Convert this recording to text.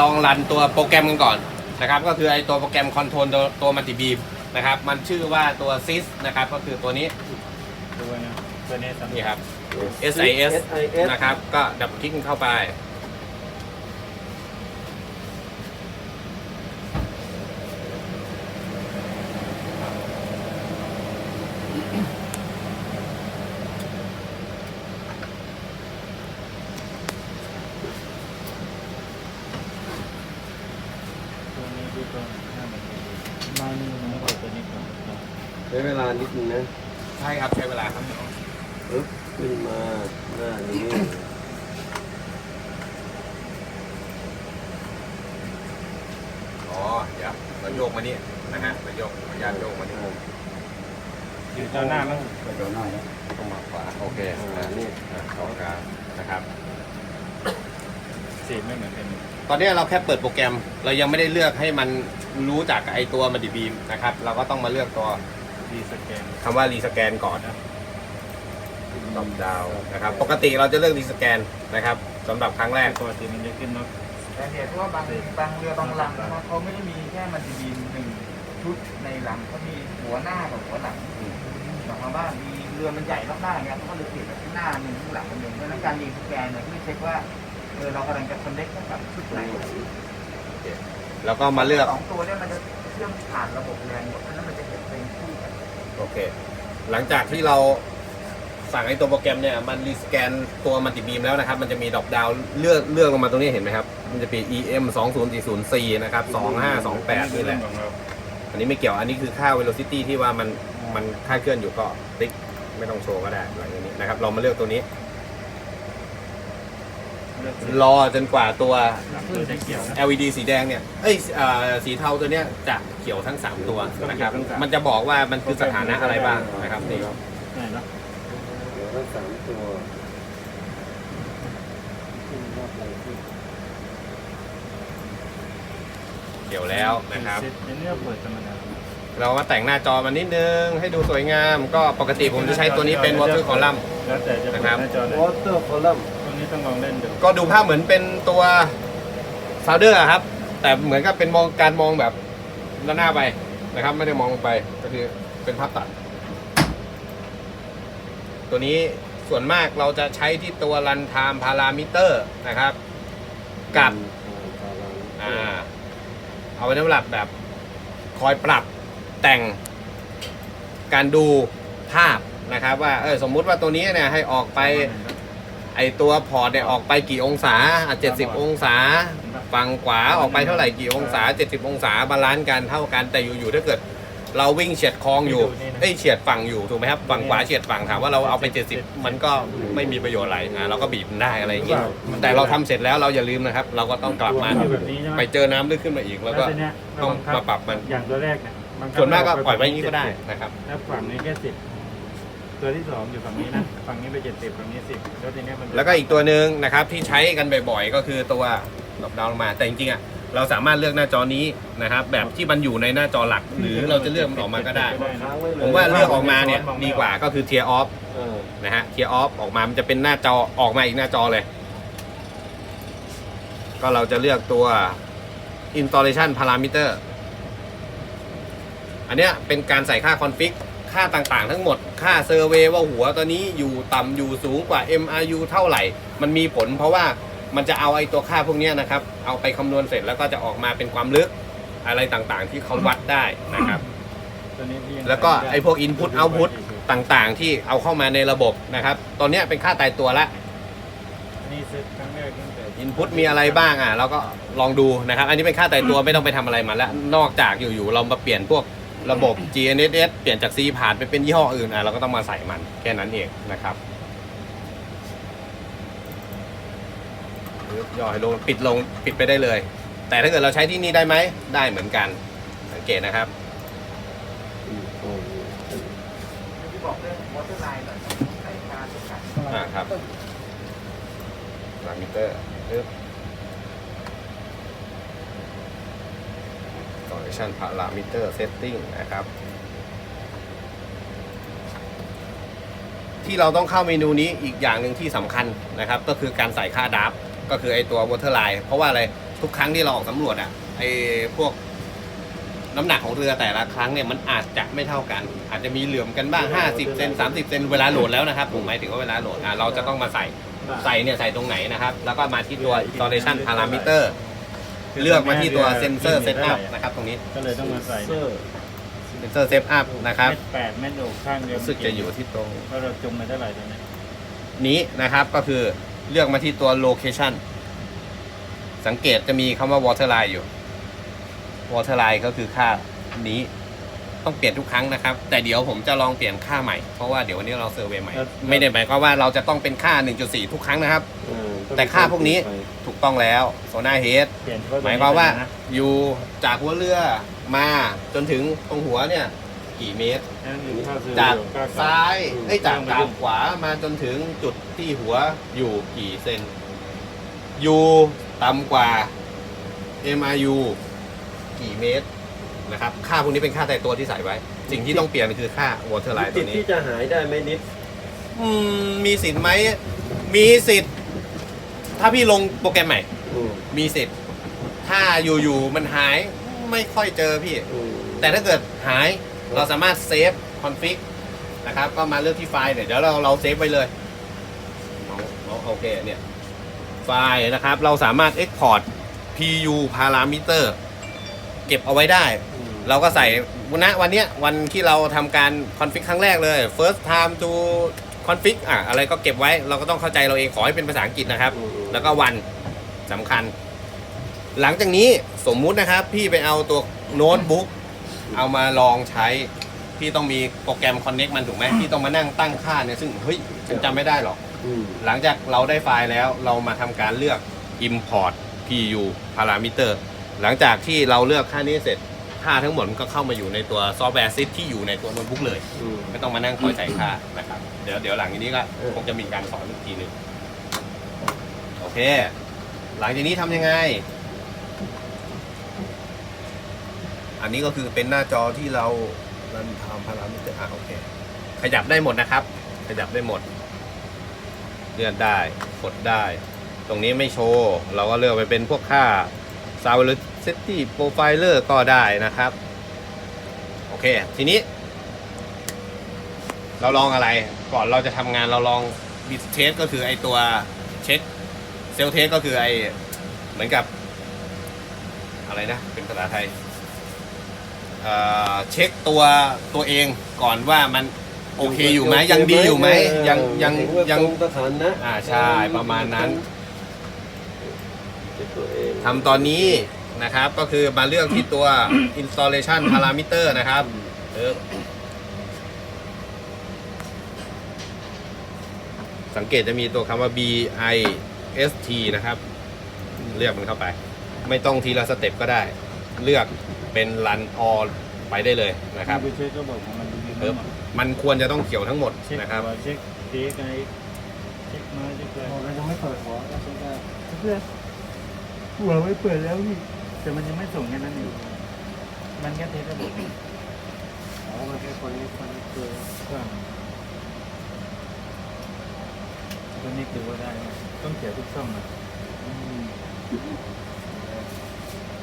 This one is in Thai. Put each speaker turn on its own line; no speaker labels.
ลองรันตัวโปรแกรมกันก่อนนะครับก็คือไอตัวโปรแกรมคอนโทรลตัวตัวมัลติบีมนะครับมันชื่อว่าตัว sys นะครับก็คือตัวนี้
ตัวนี้ตัวนี้สำ
นี่
คัญ
ครับ SIS
SIS
นะครับก็ดับคลิกเข้าไป
ตัวนี้ดูตัวหน้ามันดีมานี่มันกดตัวนี้ก่อน
ใช้เวลานิดนึงนะ
ใช่ครับใช้เวลาครับ
ปึ๊บขึ้นมาหน้านี้
อ๋อเดี๋ยวเราโยกมานี่นะฮะเราโยกขออนุญาตโยกมานี่
อยู่ตัวหน้ามั้ง
ก็จะหน่อยนะ
ต้องมาขวาโอเค
อ่านี่
อะเข้ากลางนะครับ
สีไม่เหมือนกัน
ตอนนี้เราแค่เปิดโปรแกรม เรายังไม่ได้เลือกให้มันรู้จักกับไอตัวมัลติบีมนะครับ เราก็ต้องมาเลือกตัว
ดีสแกน
คำว่ารีสแกนก่อนตอบดาวนะครับ ปกติเราจะเลือกรีสแกนนะครับสำหรับครั้งแรก
ปกติมันจะขึ้นเนาะ
แต่เหตุเพราะว่าบางบางเรือบางลำนะครับเขาไม่ได้มีแค่มันจะมีหนึ่งชุดในหลังเขามีหัวหน้ากับหัวหลัง
อืม
บางมาบ้านมีเรือมันใหญ่มากๆเนี่ยเขาก็เลยเปลี่ยนแบบข้างหน้าหนึ่งข้างหลังหนึ่งเพราะฉะนั้นการยิงสแกนเนี่ยเพื่อเช็คว่าเออเรากำลังจะคอนเน็กกับชุดไหน
แล้วก็มาเลือก
สองตัวเนี่ยมันจะเชื่อมผ่านระบบแรงหมดเพราะ
โอเค หลังจากที่เราสั่งไอ้ตัวโปรแกรมเนี่ยมันรีสแกนตัวมันติบีมแล้วนะครับ มันจะมีดอกดาวเลือกเลือกลงมาตรงนี้เห็นไหมครับ มันจะเป็น EM 2 0 4 0 4นะครับ2528นี่แหละ
อั
นนี้ไม่เกี่ยว อันนี้คือค่า velocity ที่ว่ามันมันค่าเคลื่อนอยู่ก็ติ๊กไม่ต้องโชว์ก็ได้หลังจากนี้นะครับ เรามาเลือกตัวนี้ รอจนกว่าตัว
ตัวจะเขียวนะ
LED สีแดงเนี่ย เอ้ยเอ่อสีเทาตัวเนี้ยจะเขียวทั้ง 3 ตัวนะครับ
เขียวทั้งสาม
มันจะบอกว่ามันคือสถานะอะไรบ้างนะครับนี่
ไหนเนาะ
เดี๋ยวทั้งสามตัว
เขียวแล้วนะครับ
เซ็ตเนื้อเปิดธรรมดา
เรามาแต่งหน้าจอมันนิดนึง ให้ดูสวยงาม ก็ปกติผมจะใช้ตัวนี้เป็น water column
แล้วแต่จะเปิด
นะครับ
หน้าจอไหน
วอเตอร์คอลัมน์
ตรง นี้ต้องลองเล่นดู
ก็ดูภาพเหมือนเป็นตัวซาวเดอร์ครับ แต่เหมือนกับเป็นมองการมองแบบด้านหน้าไปนะครับ ไม่ได้มองลงไปก็คือเป็นภาพตัด ตัวนี้ส่วนมากเราจะใช้ที่ตัวรันไทม์พารามิเตอร์นะครับกับอ่าเอาไว้สำหรับแบบคอยปรับแต่งการดูภาพนะครับ ว่าเออสมมุติว่าตัวนี้เนี่ยให้ออกไป ไอตัวพอร์ตเนี่ยออกไปกี่องศาอะ70 องศา ฝั่งขวาออกไปเท่าไหร่กี่องศา 70 องศาบาลานซ์กันเท่ากันแต่อยู่ๆถ้าเกิด เราวิ่งเฉียดคลองอยู่เอ้ยเฉียดฝั่งอยู่ถูกไหมครับฝั่งขวาเฉียดฝั่งถามว่าเราเอาไป 70 มันก็ไม่มีประโยชน์อะไรอะเราก็บีบมันได้อะไรอย่างเงี้ยแต่เราทำเสร็จแล้วเราอย่าลืมนะครับ เราก็ต้องกลับมา
แบบนี้ใช่ไหม
ไปเจอน้ำลึกขึ้นมาอีก แล้วก็
ทีเนี้ย
ต้องมาปรับมัน
อย่างตัวแรกเนี่ยบังคับ
ส่วนมากก็ปล่อยไว้อย่างนี้ก็ได้นะครับ
แล้วฝั่งนี้แค่สิบ ตัวที่สองอยู่ฝั่งนี้นะฝั่งนี้ไปเจ็ดสิบฝั่งนี้สิบแล้วทีเนี้ยมัน
แล้วก็อีกตัวหนึ่งนะครับที่ใช้กันบ่อยๆ ก็คือตัวดรอปดาวลงมาแต่จริงๆอะเราสามารถเลือกหน้าจอนี้นะครับ แบบที่มันอยู่ในหน้าจอหลัก หรือเราจะเลือกมันออกมาก็ได้
ค้างไว้เลย
ผมว่าเลือกออกมาเนี่ยดีกว่าก็คือ tear off
เออ
นะฮะ tear off ออกมามันจะเป็นหน้าจอออกมาอีกหน้าจอเลย ก็เราจะเลือกตัว installation parameter อันเนี้ยเป็นการใส่ค่า config ค่าต่างๆ ทั้งหมด ค่าเซอร์เวย์ว่าหัวตัวนี้อยู่ต่ำอยู่สูงกว่า MRU เท่าไหร่ มันมีผลเพราะว่ามันจะเอาไอ้ตัวค่าพวกเนี้ยนะครับ เอาไปคำนวณเสร็จแล้วก็จะออกมาเป็นความลึกอะไรต่างๆ ที่เขาวัดได้นะครับ
ตัวนี้ที่ยัง
แล้วก็ไอ้พวก input output ต่างๆ ที่เอาเข้ามาในระบบนะครับ ตอนเนี้ยเป็นค่าตายตัวละ
นี่เซตครั้งแรกตั้งแต่
input มีอะไรบ้างอะเราก็ลองดูนะครับ อันนี้เป็นค่าตายตัวไม่ต้องไปทำอะไรมันแล้ว นอกจากอยู่ๆเรามาเปลี่ยนพวก ระบบ GNSS เปลี่ยนจาก C ผ่านไปเป็นยี่ห้ออื่นอะเราก็ต้องมาใส่มันแค่นั้นเองนะครับย่อให้ลงปิดลงปิดไปได้เลย แต่ถ้าเกิดเราใช้ที่นี่ได้ไหมได้เหมือนกัน สังเกตนะครับ
ที่บอกเรื่องวอเตอร์ไลน์แบบใส่ค่าสกัด
อ่าครับพารามิเตอร์ปึ๊บ correction parameter setting นะครับ ที่เราต้องเข้าเมนูนี้อีกอย่างหนึ่งที่สำคัญนะครับ ก็คือการใส่ค่าดับก็คือไอตัว waterline เพราะว่าอะไรทุกครั้งที่เราออกสำรวจอะไอพวกน้ำหนักของเรือแต่ละครั้งเนี่ยมันอาจจะไม่เท่ากัน อาจจะมีเหลื่อมกันบ้าง 50 เซน 30 เซน เวลาโหลดแล้วนะครับ ผมหมายถึงว่าเวลาโหลดอะเราจะต้องมาใส่ ใส่เนี่ยใส่ตรงไหนนะครับ แล้วก็มาที่ตัว installation parameter เลือกมาที่ตัว sensor setup นะครับตรงนี้
ก็เลยต้องมาใส่
เซอร์
sensor setup นะครับ
เม็ดแปดเม็ดโอกข้างเดียว
รู้สึกจะอยู่ที่ตรง
เพราะเราจมไปเท่าไหร่ตอนนี้
นี้นะครับก็คือเลือกมาที่ตัว location สังเกตจะมีคำว่า waterline อยู่ waterline ก็คือค่านี้ต้องเปลี่ยนทุกครั้งนะครับ แต่เดี๋ยวผมจะลองเปลี่ยนค่าใหม่ เพราะว่าเดี๋ยววันนี้เราเซอร์เวย์ใหม่ ไม่ได้หมายความว่าเราจะต้องเป็นค่า 1.4 ทุกครั้งนะครับ
อ่า
แต่ค่าพวกนี้ ถูกต้องแล้วโซน่าเฮด
เปลี่ยนเฉพะตรง
ห
นี้
มายความว่า
นะ
อยู่จากหัวเรือมาจนถึงตรงหัวเนี่ยกี่เมตร
นั่นคือค่าซื้อ
จาก
อยู่ค่า
ซ้ายไอ้ยจาก
เค
ก
รื่
ลา
อง
งขวามาจนถึงจุดที่หัวอยู่กี่เซนอยู่ต่ำกว่า MRU กี่เมตรนะครับค่าพวกนี้เป็นค่าแต่ตัวที่ใส่ไว้ สิ่งที่ต้องเปลี่ยนคือค่า waterline
ติ
ตั
ด
วนี้
ที่จะหายได้ไหมนิด
อืมมีสิทธิ์ไหม มีสิทธิ์ ถ้าพี่ลงโปรแกรมใหม่
อืม
มีสิทธิ์ถ้าอยู่ๆมันหายไม่ค่อยเจอพี่
อืม
แต่ถ้าเกิดหายเราสามารถเซฟคอนฟิกนะครับ ก็มาเลือกที่ไฟล์เดี๋ยวเดี๋ยวเราเราเซฟไว้เลยเอาเอาโอเคเนี่ยไฟล์นะครับ เราสามารถ Export PU parameter เก็บเอาไว้ได้
อืม
เราก็ใส่วันนะวันเนี้ยวันที่เราทำการคอนฟิกครั้งแรกเลย first time to config อะอะไรก็เก็บไว้เราก็ต้องเข้าใจเราเองขอให้เป็นภาษาอังกฤษนะครับ
อืม
แล้วก็วันสำคัญ หลังจากนี้สมมุตินะครับ พี่ไปเอาตัวโน้ตบุ๊กเอามาลองใช้ พี่ต้องมีโปรแกรม Connect มันถูกไหมพี่ต้องมานั่งตั้งค่าเนี่ยซึ่งเฮ้ยฉันจำไม่ได้หรอก
อืม
หลังจากเราได้ไฟล์แล้วเรามาทำการเลือก import pu parameter หลังจากที่เราเลือกค่านี้เสร็จค่าทั้งหมดมันก็เข้ามาอยู่ในตัวซอฟต์แวร์ซิที่อยู่ในตัวโน้ตบุ๊กเลย
อืม
ไม่ต้องมานั่งคอยใส่ค่านะครับ เดี๋ยวเดี๋ยวหลังจากนี้ก็คงจะมีการสอนอีกทีหนึ่งโอ เค หลังจากนี้ทำยังไง อันนี้ก็คือเป็นหน้าจอที่เรารันทำพารามิเตอร์อะโอเค ขยับได้หมดนะครับ ขยับได้หมด เลื่อนได้ กดได้ ตรงนี้ไม่โชว์ เราก็เลือกไปเป็นพวกค่า s o u n d c i t y Profiler ก็ได้นะครับ โอเค ทีนี้ เราลองอะไร ก่อนเราจะทำงานเราลองบิสเทสก็คือไอตัวเช็ค ซลเทสก็คือไอเหมือนกับ อะไรนะ เป็นภาษาไทยเอ่อเช็คตัวตัวเองก่อนว่ามันโอเคอยู่ไหมยังดีอยู่ไหมยังยัง
ถึว่า
ยัง
ตรงสถานะ
อ่าใช่ประมาณนั้น
เป็นตัวเอง
ทำตอนนี้นะครับก็คือมาเลือกที่ตัว installation parameter นะครับเออสังเกตจะมีตัวคำว่า B I S T นะครับ เลือกมันเข้าไป ไม่ต้องทีละสเต็ปก็ได้ เลือกเป็น run all ไปได้เลยนะครับ
ไปเช็คก็บอกของมันยืน
เออมันควรจะต้องเขียวทั้งหมด
เช็ค
นะครับ
หัวเช็คตีไงเช็คมาเช็คอะไร
เรายังไม่เปิดหัวก็ใช้ได้
เพื่อหัวไม่เปิดแล้วนี่แต่มันยังไม่ส่งแค่นั้นเองมันแค่เทสระบบ
อ๋อมันแค่คนนี้คนนี้คือ
ก็ตัวนี้คือว่าได้นะ ต้องเขียนทุกช่องนะ